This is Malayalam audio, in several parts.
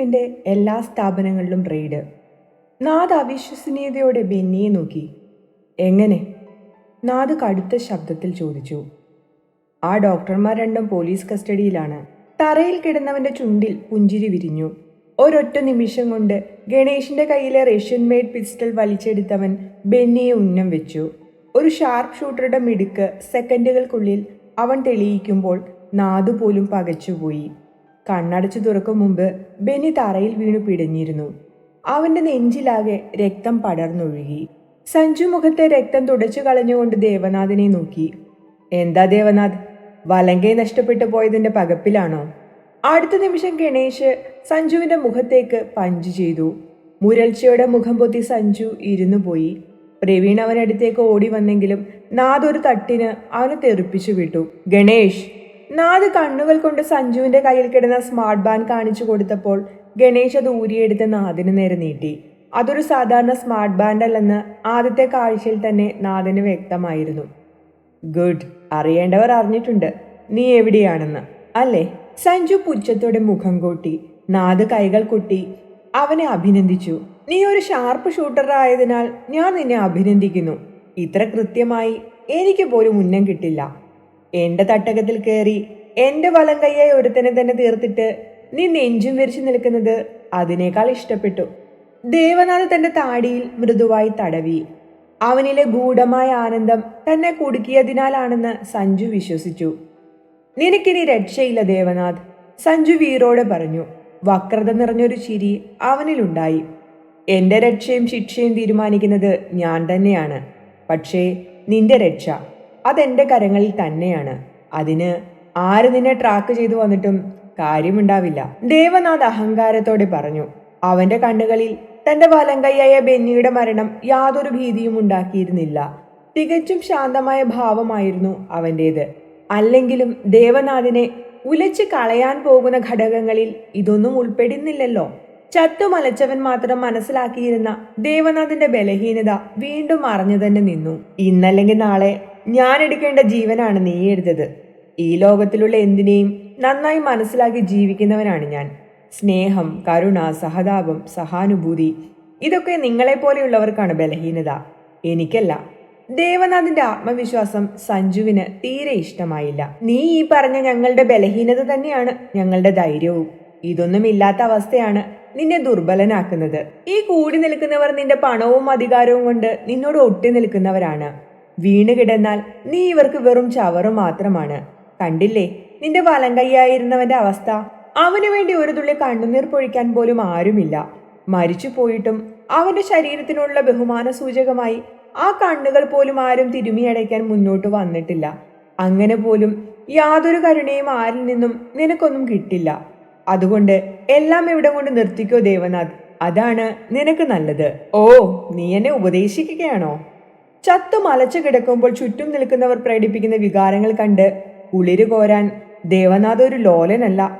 വകുപ്പിന്റെ എല്ലാ സ്ഥാപനങ്ങളിലും റെയ്ഡ്. നാദ് അവിശ്വസനീയതയോടെ ബെന്നിയെ നോക്കി. എങ്ങനെ? നാദ് കടുത്ത ശബ്ദത്തിൽ ചോദിച്ചു. ആ ഡോക്ടർമാർ രണ്ടും പോലീസ് കസ്റ്റഡിയിലാണ്. തറയിൽ കിടന്നവന്റെ ചുണ്ടിൽ പുഞ്ചിരി വിരിഞ്ഞു. ഒരൊറ്റ നിമിഷം കൊണ്ട് ഗണേഷിന്റെ കയ്യിലെ റഷ്യൻ മെയ്ഡ് പിസ്റ്റൾ വലിച്ചെടുത്തവൻ ബെന്നിയെ ഉന്നം വെച്ചു. ഒരു ഷാർപ്പ് ഷൂട്ടറുടെ മിടുക്ക് സെക്കൻഡുകൾക്കുള്ളിൽ അവൻ തെളിയിക്കുമ്പോൾ നാദു പോലും പകച്ചുപോയി. കണ്ണടച്ചു തുറക്കും മുമ്പ് ബെന്നി തറയിൽ വീണു പിടഞ്ഞിരുന്നു. അവന്റെ നെഞ്ചിലാകെ രക്തം പടർന്നൊഴുകി. സഞ്ജു മുഖത്തെ രക്തം തുടച്ചു കളഞ്ഞുകൊണ്ട് ദേവനാഥിനെ നോക്കി. എന്താ ദേവനാഥ്? വലങ്കൈ നഷ്ടപ്പെട്ടു പോയതിന്റെ പകപ്പിലാണോ? അടുത്ത നിമിഷം ഗണേഷ് സഞ്ജുവിന്റെ മുഖത്തേക്ക് പഞ്ച് ചെയ്തു. മുരൾച്ചയുടെ മുഖം പൊത്തി സഞ്ജു ഇരുന്നു പോയി. പ്രവീൺ അവനടുത്തേക്ക് ഓടി വന്നെങ്കിലും നാദ് ഒരു തട്ടിന് അവനെ തെറിപ്പിച്ചു വിട്ടു. ഗണേഷ് നാദ് കണ്ണുകൾ കൊണ്ട് സഞ്ജുവിന്റെ കയ്യിൽ കിടന്ന സ്മാർട്ട് ബാൻഡ് കാണിച്ചു കൊടുത്തപ്പോൾ ഗണേഷ് അത് ഊരിയെടുത്ത് നാദിന് നേരെ നീട്ടി. അതൊരു സാധാരണ സ്മാർട്ട് ബാൻഡ് അല്ലെന്ന് ആദ്യത്തെ കാഴ്ചയിൽ തന്നെ നാദിന് വ്യക്തമായിരുന്നു. ഗുഡ്. അറിയേണ്ടവർ അറിഞ്ഞിട്ടുണ്ട്. നീ എവിടെയാണെന്ന്. അല്ലേ? സഞ്ജു പുച്ഛത്തോടെ മുഖം കൂട്ടി. നാദ് കൈകൾ കൊട്ടി. അവനെ അഭിനന്ദിച്ചു. നീ ഒരു ഷാർപ്പ് ഷൂട്ടർ ആയതിനാൽ ഞാൻ നിന്നെ അഭിനന്ദിക്കുന്നു. ഇത്ര കൃത്യമായി എനിക്ക് പോലും ഉന്നം കിട്ടില്ല. എന്റെ തട്ടകത്തിൽ കയറി എന്റെ വലം കൈയായി ഒരുത്തനെ തന്നെ തീർത്തിട്ട് നീ നെഞ്ചും വിരിച്ചു നിൽക്കുന്നത് അതിനേക്കാൾ ഇഷ്ടപ്പെട്ടു. ദേവനാഥ് തന്റെ താടിയിൽ മൃദുവായി തടവി. അവനിലെ ഗൂഢമായ ആനന്ദം തന്നെ കുടുക്കിയതിനാലാണെന്ന് സഞ്ജു വിശ്വസിച്ചു. നിനക്കിനി രക്ഷയില്ല ദേവനാഥ് സഞ്ജു വീരോടെ പറഞ്ഞു. വക്രത നിറഞ്ഞൊരു ചിരി അവനിലുണ്ടായി. എന്റെ രക്ഷയും ശിക്ഷയും തീരുമാനിക്കുന്നത് ഞാൻ തന്നെയാണ്. പക്ഷേ നിന്റെ രക്ഷ അതെന്റെ കരങ്ങളിൽ തന്നെയാണ്. അതിന് ആര് നിന്നെ ട്രാക്ക് ചെയ്തു വന്നിട്ടും കാര്യമുണ്ടാവില്ല. ദേവനാഥ് അഹങ്കാരത്തോടെ പറഞ്ഞു അവന്റെ കണ്ണുകളിൽ തന്റെ വലങ്കയ്യായ ബെന്നിയുടെ മരണം യാതൊരു ഭീതിയും ഉണ്ടാക്കിയിരുന്നില്ല. തികച്ചും ശാന്തമായ ഭാവമായിരുന്നു അവന്റേത് അല്ലെങ്കിലും ദേവനാഥിനെ ഉലച്ച് കളയാൻ പോകുന്ന ഘടകങ്ങളിൽ ഇതൊന്നും ഉൾപ്പെടുന്നില്ലല്ലോ. ചത്തുമലച്ചവൻ മാത്രം മനസ്സിലാക്കിയിരുന്ന ദേവനാഥിന്റെ ബലഹീനത വീണ്ടും അറിഞ്ഞു തന്നെ നിന്നു. ഇന്നല്ലെങ്കിൽ നാളെ ഞാൻ എടുക്കേണ്ട ജീവനാണ് നീ എടുത്തത് ഈ ലോകത്തിലുള്ള എന്തിനേയും നന്നായി മനസ്സിലാക്കി ജീവിക്കുന്നവനാണ് ഞാൻ. സ്നേഹം കരുണ സഹതാപം സഹാനുഭൂതി ഇതൊക്കെ നിങ്ങളെപ്പോലെയുള്ളവർക്കാണ് ബലഹീനത. എനിക്കല്ല. ദേവനാഥിന്റെ ആത്മവിശ്വാസം സഞ്ജുവിന് തീരെ ഇഷ്ടമായില്ല. നീ ഈ പറഞ്ഞ ഞങ്ങളുടെ ബലഹീനത തന്നെയാണ് ഞങ്ങളുടെ ധൈര്യവും. ഇതൊന്നും ഇല്ലാത്ത അവസ്ഥയാണ് നിന്നെ ദുർബലനാക്കുന്നത്. ഈ കൂടി നിൽക്കുന്നവർ നിന്റെ പണവും അധികാരവും കൊണ്ട് നിന്നോട് ഒട്ടി നിൽക്കുന്നവരാണ്. വീണ് കിടന്നാൽ നീ ഇവർക്ക് വെറും ചവറ് മാത്രമാണ്. കണ്ടില്ലേ? നിന്റെ വലം കൈയായിരുന്നവന്റെ അവസ്ഥ? അവനു വേണ്ടി ഒരു തുള്ളി കണ്ണുനീർ പൊഴിക്കാൻ പോലും ആരുമില്ല. മരിച്ചു പോയിട്ടും അവന്റെ ശരീരത്തിനുള്ള ബഹുമാന സൂചകമായി ആ കണ്ണുകൾ പോലും ആരും തിരുമിയടയ്ക്കാൻ മുന്നോട്ട് വന്നിട്ടില്ല. അങ്ങനെ പോലും യാതൊരു കരുണയും ആരിൽ നിന്നും നിനക്കൊന്നും കിട്ടില്ല. അതുകൊണ്ട് എല്ലാം ഇവിടെ കൊണ്ട് നിർത്തിക്കോ ദേവനാഥ്. അതാണ് നിനക്ക് നല്ലത്. ഓ നീ എന്നെ ഉപദേശിക്കുകയാണോ? ചത്തു മലച്ചു കിടക്കുമ്പോൾ ചുറ്റും നിൽക്കുന്നവർ പ്രകടിപ്പിക്കുന്ന വികാരങ്ങൾ കണ്ട് ഉളിരു കോരാൻ ദേവനാഥ് ഒരു ലോലനല്ല.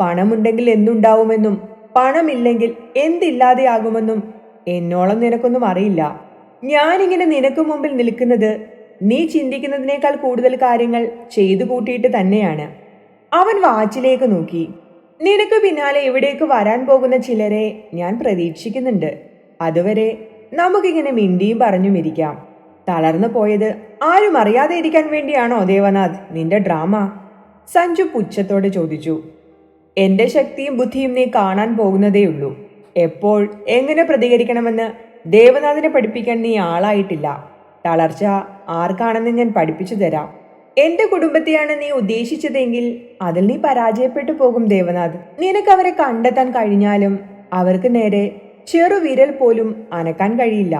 പണമുണ്ടെങ്കിൽ എന്തുണ്ടാവുമെന്നും പണമില്ലെങ്കിൽ എന്തില്ലാതെയാകുമെന്നും എന്നോളം നിനക്കൊന്നും അറിയില്ല. ഞാനിങ്ങനെ നിനക്ക് മുമ്പിൽ നിൽക്കുന്നത് നീ ചിന്തിക്കുന്നതിനേക്കാൾ കൂടുതൽ കാര്യങ്ങൾ ചെയ്തു കൂട്ടിയിട്ട് തന്നെയാണ്. അവൻ വാച്ചിലേക്ക് നോക്കി. നിനക്ക് പിന്നാലെ ഇവിടേക്ക് വരാൻ പോകുന്ന ചിലരെ ഞാൻ പ്രതീക്ഷിക്കുന്നുണ്ട്. അതുവരെ നമുക്കിങ്ങനെ മിണ്ടിയും പറഞ്ഞും ഇരിക്കാം തളർന്നു പോയത് ആരും അറിയാതെ ഇരിക്കാൻ വേണ്ടിയാണോ ദേവനാഥ് നിന്റെ ഡ്രാമ? സഞ്ജു പുച്ഛത്തോടെ ചോദിച്ചു. എന്റെ ശക്തിയും ബുദ്ധിയും നീ കാണാൻ പോകുന്നതേയുള്ളൂ. എപ്പോൾ എങ്ങനെ പ്രതികരിക്കണമെന്ന് ദേവനാഥിനെ പഠിപ്പിക്കാൻ നീ ആളായിട്ടില്ല. തളർച്ച ആർക്കാണെന്ന് ഞാൻ പഠിപ്പിച്ചു തരാം. എന്റെ കുടുംബത്തെയാണ് നീ ഉദ്ദേശിച്ചതെങ്കിൽ അതിൽ നീ പരാജയപ്പെട്ടു പോകും ദേവനാഥ്. നിനക്ക് അവരെ കണ്ടെത്താൻ കഴിഞ്ഞാലും അവർക്ക് നേരെ ചെറുവിരൽ പോലും അനക്കാൻ കഴിയില്ല.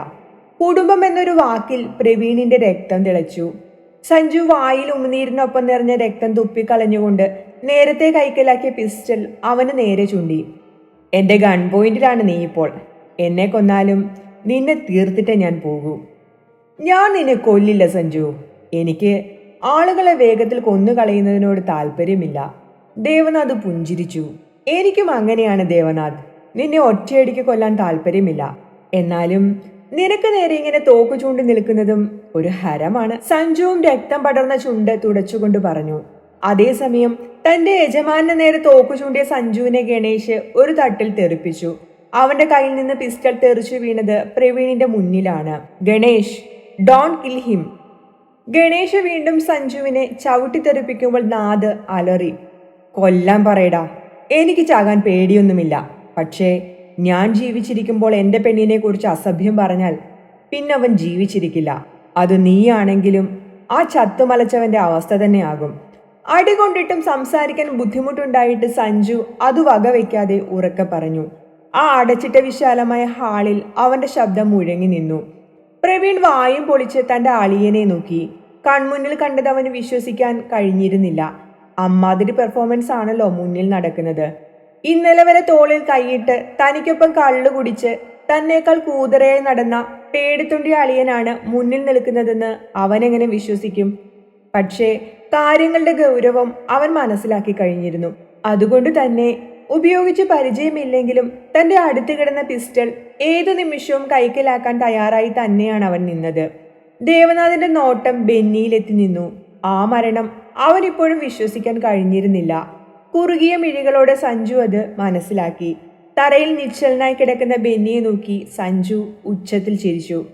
കുടുംബം എന്നൊരു വാക്കിൽ പ്രവീണിന്റെ രക്തം തിളച്ചു. സഞ്ജു വായിൽ ഉമിനീരിനൊപ്പം നിറഞ്ഞ രക്തം തുപ്പിക്കളഞ്ഞുകൊണ്ട് നേരത്തെ കൈക്കലാക്കിയ പിസ്റ്റൽ അവന് നേരെ ചൂണ്ടി. എന്റെ ഗൺ പോയിന്റിലാണ് നീ ഇപ്പോൾ. എന്നെ കൊന്നാലും നിന്നെ തീർത്തിട്ടേ ഞാൻ പോകൂ. ഞാൻ നിന്നെ കൊല്ലില്ല സഞ്ജു. എനിക്ക് ആളുകളെ വേഗത്തിൽ കൊന്നുകളയുന്നതിനോട് താല്പര്യമില്ല. ദേവനാഥ് പുഞ്ചിരിച്ചു. എനിക്കും അങ്ങനെയാണ് ദേവനാഥ്. നിന്നെ ഒറ്റയടിക്ക് കൊല്ലാൻ താല്പര്യമില്ല. എന്നാലും നിനക്ക് നേരെ ഇങ്ങനെ തോക്ക് ചൂണ്ടി നിൽക്കുന്നതും ഒരു ഹരമാണ്. സഞ്ജുവും രക്തം പടർന്ന ചുണ്ട് തുടച്ചുകൊണ്ട് പറഞ്ഞു അതേസമയം തന്റെ യജമാനെ നേരെ തോക്കു ചൂണ്ടിയ സഞ്ജുവിനെ ഗണേഷ് ഒരു തട്ടിൽ തെറിപ്പിച്ചു. അവന്റെ കയ്യിൽ നിന്ന് പിസ്റ്റൾ തെറിച്ചു വീണത് പ്രവീണിന്റെ മുന്നിലാണ്. Ganesh don't kill him. Ganesh വീണ്ടും സഞ്ജുവിനെ ചവിട്ടിത്തെറിപ്പിക്കുമ്പോൾ നാദ് അലറി കൊല്ലാൻ പറയടാ എനിക്ക് ചാകാൻ പേടിയൊന്നുമില്ല. പക്ഷേ ഞാൻ ജീവിച്ചിരിക്കുമ്പോൾ എന്റെ പെണ്ണിനെ കുറിച്ച് അസഭ്യം പറഞ്ഞാൽ പിന്നെ അവൻ ജീവിച്ചിരിക്കില്ല. അത് നീയാണെങ്കിലും ആ ചത്തുമലച്ചവന്റെ അവസ്ഥ തന്നെയാകും. അടികൊണ്ടിട്ടും സംസാരിക്കാൻ ബുദ്ധിമുട്ടുണ്ടായിട്ട് സഞ്ജു അത് വകവയ്ക്കാതെ ഉറക്കെ പറഞ്ഞു. ആ അടച്ചിട്ട വിശാലമായ ഹാളിൽ അവന്റെ ശബ്ദം മുഴങ്ങി നിന്നു. പ്രവീൺ വായും പൊളിച്ച് തന്റെ അളിയനെ നോക്കി. കൺമുന്നിൽ കണ്ടത് അവന് വിശ്വസിക്കാൻ കഴിഞ്ഞിരുന്നില്ല. അമ്മാതിരി പെർഫോമൻസ് ആണല്ലോ മുന്നിൽ നടക്കുന്നത്. ഇന്നലെ വരെ തോളിൽ കൈയിട്ട് തനിക്കൊപ്പം കള്ളു കുടിച്ച് തന്നേക്കാൾ കൂതറയായി നടന്ന പേടിത്തൊണ്ടി അളിയനാണ് മുന്നിൽ നിൽക്കുന്നതെന്ന് അവനെങ്ങനെ വിശ്വസിക്കും? പക്ഷേ കാര്യങ്ങളുടെ ഗൗരവം അവൻ മനസ്സിലാക്കി കഴിഞ്ഞിരുന്നു. അതുകൊണ്ട് തന്നെ ഉപയോഗിച്ച് പരിചയമില്ലെങ്കിലും തന്റെ അടുത്ത് കിടന്ന പിസ്റ്റൾ ഏതു നിമിഷവും കൈക്കലാക്കാൻ തയ്യാറായി തന്നെയാണ് അവൻ നിന്നത്. ദേവനാഥിന്റെ നോട്ടം ബെന്നിയിലെത്തി നിന്നു. ആ മരണം അവൻ ഇപ്പോഴും വിശ്വസിക്കാൻ കഴിഞ്ഞിരുന്നില്ല. കുറുകിയ മിഴികളോടെ സഞ്ജു അത് മനസ്സിലാക്കി. തറയിൽ നിശ്ചലനായി കിടക്കുന്ന ബെന്നിയെ നോക്കി സഞ്ജു ഉച്ചത്തിൽ ചിരിച്ചു.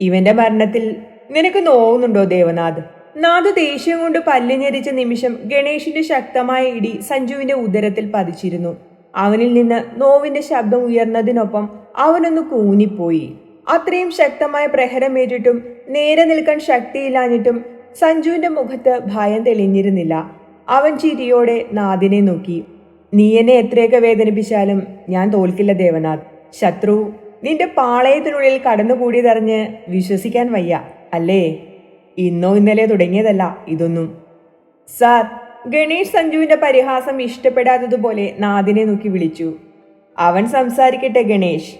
ഇവന്റെ മരണത്തിൽ നിനക്ക് നോവുന്നുണ്ടോ ദേവനാഥ്? നാഥ് ദേഷ്യം കൊണ്ട് പല്ലുഞെരിച്ച നിമിഷം ഗണേഷിന്റെ ശക്തമായ ഇടി സഞ്ജുവിന്റെ ഉദരത്തിൽ പതിച്ചിരുന്നു. അവനിൽ നിന്ന് നോവിന്റെ ശബ്ദം ഉയർന്നതിനൊപ്പം അവനൊന്ന് കൂനിപ്പോയി. അത്രയും ശക്തമായ പ്രഹരമേറ്റിട്ടും നേരെ നിൽക്കാൻ ശക്തിയില്ലാഞ്ഞിട്ടും സഞ്ജുവിന്റെ മുഖത്ത് ഭയം തെളിഞ്ഞിരുന്നില്ല. അവൻ ചിരിയോടെ നാദിനെ നോക്കി. നീ എന്നെ എത്രയൊക്കെ വേദനിപ്പിച്ചാലും ഞാൻ തോൽക്കില്ല ദേവനാഥ്. ശത്രു നിന്റെ പാളയത്തിനുള്ളിൽ കടന്നുകൂടിയതറിഞ്ഞ് വിശ്വസിക്കാൻ വയ്യ അല്ലേ? ഇന്നോ ഇന്നലെ തുടങ്ങിയതല്ല ഇതൊന്നും. സാർ ഗണേഷ് സഞ്ജുവിന്റെ പരിഹാസം ഇഷ്ടപ്പെടാത്തതുപോലെ നാദിനെ നോക്കി വിളിച്ചു. അവൻ സംസാരിക്കട്ടെ ഗണേഷ്.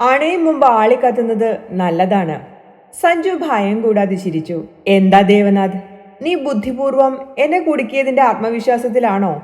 അണയും മുമ്പ് ആളിക്കത്തുന്നത് നല്ലതാണ്. സഞ്ജു ഭയം കൂടാതെ ചിരിച്ചു. എന്താ ദേവനാഥ്? നീ ബുദ്ധിപൂർവം എന്നെ കുടുക്കിയതിന്റെ ആത്മവിശ്വാസത്തിലാണോ?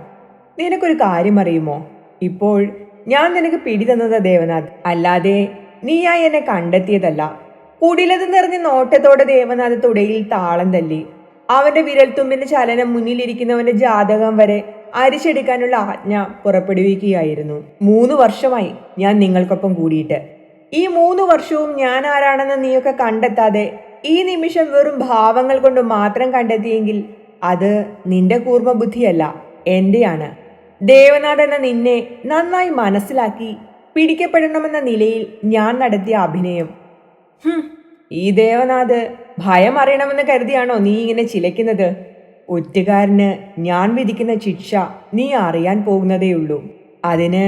നിനക്കൊരു കാര്യം അറിയുമോ ഇപ്പോൾ ഞാൻ നിനക്ക് പിടി തന്നത് ദേവനാഥ്. അല്ലാതെ നീയായി എന്നെ കണ്ടെത്തിയതല്ല. കുടിലത് നിറഞ്ഞ നോട്ടത്തോടെ ദേവനാഥ് തുടയിൽ താളം തല്ലി. അവന്റെ വിരൽത്തുമ്പിന്റെ ചലനം മുന്നിലിരിക്കുന്നവന്റെ ജാതകം വരെ അരിച്ചെടുക്കാനുള്ള ആജ്ഞ പുറപ്പെടുവിക്കുകയായിരുന്നു. മൂന്ന് വർഷമായി ഞാൻ നിങ്ങൾക്കൊപ്പം കൂടിയിട്ട്. ഈ മൂന്ന് വർഷവും ഞാൻ ആരാണെന്ന് നീയൊക്കെ കണ്ടെത്താതെ ഈ നിമിഷം വെറും ഭാവങ്ങൾ കൊണ്ട് മാത്രം കണ്ടെത്തിയെങ്കിൽ അത് നിന്റെ കൂർമ്മ ബുദ്ധിയല്ല എന്റെയാണ്. ദേവനാഥ് എന്ന നിന്നെ നന്നായി മനസ്സിലാക്കി പിടിക്കപ്പെടണമെന്ന നിലയിൽ ഞാൻ നടത്തിയ അഭിനയം. ഈ ദേവനാഥ് ഭയം അറിയണമെന്ന് കരുതിയാണോ നീ ഇങ്ങനെ ചിലയ്ക്കുന്നത്? ഒറ്റുകാരന് ഞാൻ വിധിക്കുന്ന ശിക്ഷ നീ അറിയാൻ പോകുന്നതേയുള്ളൂ അതിന്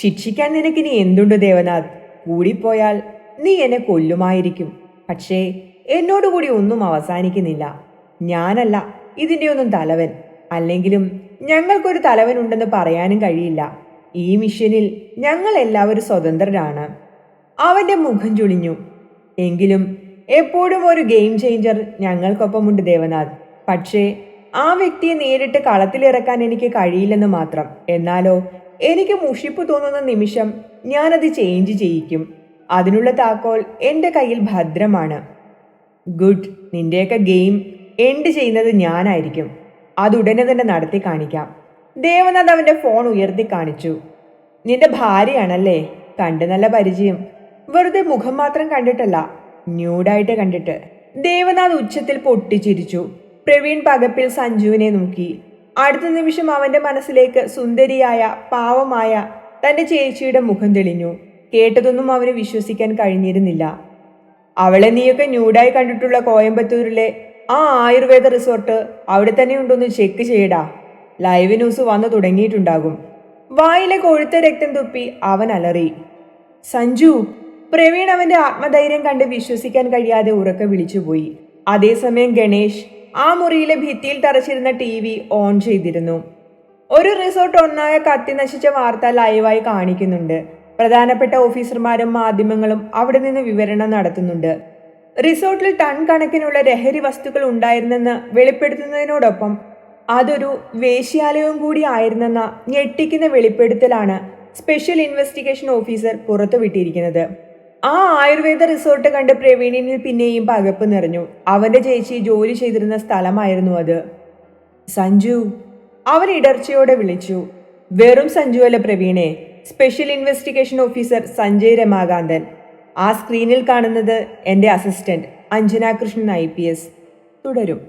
ശിക്ഷിക്കാൻ നിനക്കിനി എന്തുണ്ട് ദേവനാഥ്? കൂടിപ്പോയാൽ നീ എന്നെ കൊല്ലുമായിരിക്കും. പക്ഷേ എന്നോടുകൂടി ഒന്നും അവസാനിക്കുന്നില്ല. ഞാനല്ല ഇതിന്റെ ഒന്നും തലവൻ. അല്ലെങ്കിലും ഞങ്ങൾക്കൊരു തലവൻ ഉണ്ടെന്ന് പറയാനും കഴിയില്ല. ഈ മിഷനിൽ ഞങ്ങൾ എല്ലാവരും സ്വതന്ത്രരാണ്. അവന്റെ മുഖം ചുളിഞ്ഞു. എങ്കിലും എപ്പോഴും ഒരു ഗെയിം ചേഞ്ചർ ഞങ്ങൾക്കൊപ്പമുണ്ട് ദേവനാഥ്. പക്ഷേ ആ വ്യക്തിയെ നേരിട്ട് കളത്തിലിറക്കാൻ എനിക്ക് കഴിയില്ലെന്ന് മാത്രം. എന്നാലോ എനിക്ക് മുഷിപ്പ് തോന്നുന്ന നിമിഷം ഞാനത് ചേഞ്ച് ചെയ്യിക്കും. അതിനുള്ള താക്കോൽ എന്റെ കയ്യിൽ ഭദ്രമാണ്. ഗുഡ്. നിന്റെയൊക്കെ ഗെയിം എൻഡ് ചെയ്യുന്നത് ഞാനായിരിക്കും. അതുടനെ തന്നെ നടത്തി കാണിക്കാം. ദേവനാഥ് അവന്റെ ഫോൺ ഉയർത്തി കാണിച്ചു. നിന്റെ ഭാര്യയാണല്ലേ? കണ്ട് നല്ല പരിചയം. വെറുതെ മുഖം മാത്രം കണ്ടിട്ടല്ല ന്യൂഡായിട്ട് കണ്ടിട്ട്. ദേവനാഥ് ഉച്ചത്തിൽ പൊട്ടിച്ചിരിച്ചു. പ്രവീൺ പകപ്പിൽ സഞ്ജുവിനെ നോക്കി. അടുത്ത നിമിഷം അവന്റെ മനസ്സിലേക്ക് സുന്ദരിയായ പാവമായ തന്റെ ചേച്ചിയുടെ മുഖം തെളിഞ്ഞു. കേട്ടതൊന്നും അവന് വിശ്വസിക്കാൻ കഴിഞ്ഞിരുന്നില്ല. അവളെ നീയൊക്കെ ന്യൂഡായി കണ്ടിട്ടുള്ള കോയമ്പത്തൂരിലെ ആ ആയുർവേദ റിസോർട്ട് അവിടെ തന്നെ ഉണ്ടോന്ന് ചെക്ക് ചെയ്യടാ. ലൈവ് ന്യൂസ് വന്നു തുടങ്ങിയിട്ടുണ്ടാകും. വായിലെ കൊഴുത്ത രക്തം തുപ്പി അവൻ അലറി. സഞ്ജു പ്രവീൺ അവന്റെ ആത്മധൈര്യം കണ്ട് വിശ്വസിക്കാൻ കഴിയാതെ ഉറക്കെ വിളിച്ചുപോയി അതേസമയം ഗണേഷ് ആ മുറിയിലെ ഭിത്തിയിൽ തറച്ചിരുന്ന ടി വി ഓൺ ചെയ്തിരുന്നു. ഒരു റിസോർട്ട് ഒന്നായ കത്തി നശിച്ച വാർത്ത ലൈവായി കാണിക്കുന്നുണ്ട്. പ്രധാനപ്പെട്ട ഓഫീസർമാരും മാധ്യമങ്ങളും അവിടെ നിന്ന് വിവരണം നടത്തുന്നുണ്ട്. റിസോർട്ടിൽ ടൺ കണക്കിനുള്ള ലഹരി വസ്തുക്കൾ ഉണ്ടായിരുന്നെന്ന് വെളിപ്പെടുത്തുന്നതിനോടൊപ്പം അതൊരു വേശ്യാലയവും കൂടി ആയിരുന്നെന്ന ഞെട്ടിക്കുന്ന വെളിപ്പെടുത്തലാണ് സ്പെഷ്യൽ ഇൻവെസ്റ്റിഗേഷൻ ഓഫീസർ പുറത്തുവിട്ടിരിക്കുന്നത്. ആ ആയുർവേദ റിസോർട്ട് കണ്ട് പ്രവീണിനിൽ പിന്നെയും പകപ്പ് നിറഞ്ഞു. അവന്റെ ചേച്ചി ജോലി ചെയ്തിരുന്ന സ്ഥലമായിരുന്നു അത്. സഞ്ജു അവൻ ഇടർച്ചയോടെ വിളിച്ചു. വെറും സഞ്ജു അല്ല പ്രവീണെ. Special investigation officer Sanjay Ramakanthan. ആ സ്ക്രീനിൽ കാണുന്നത് എന്റെ അസിസ്റ്റന്റ് അഞ്ജന കൃഷ്ണൻ ഐ തുടരും.